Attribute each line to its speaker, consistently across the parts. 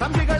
Speaker 1: 咱们这个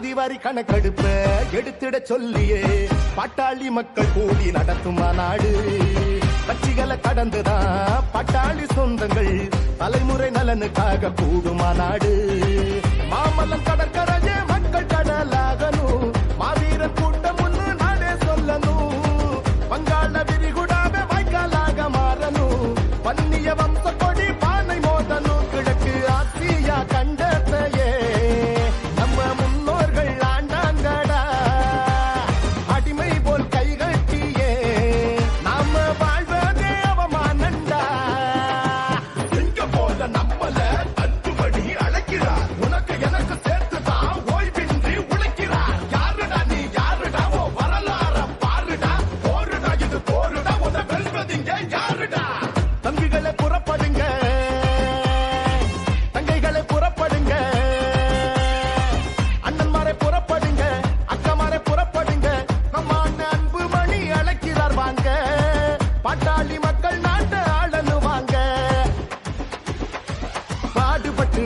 Speaker 1: சாதி வாரி கணக்கெடுப்ப எடுத்திட சொல்லியே. பட்டாளி மக்கள் கூடி நடத்துமா நாடு கட்சிகளை கடந்துதான் பட்டாளி சொந்தங்கள் தலைமுறை நலனுக்காக கூடுமா நாடு மாமல்லம் கடற்கரையே மக்கள் கடலாகணும்.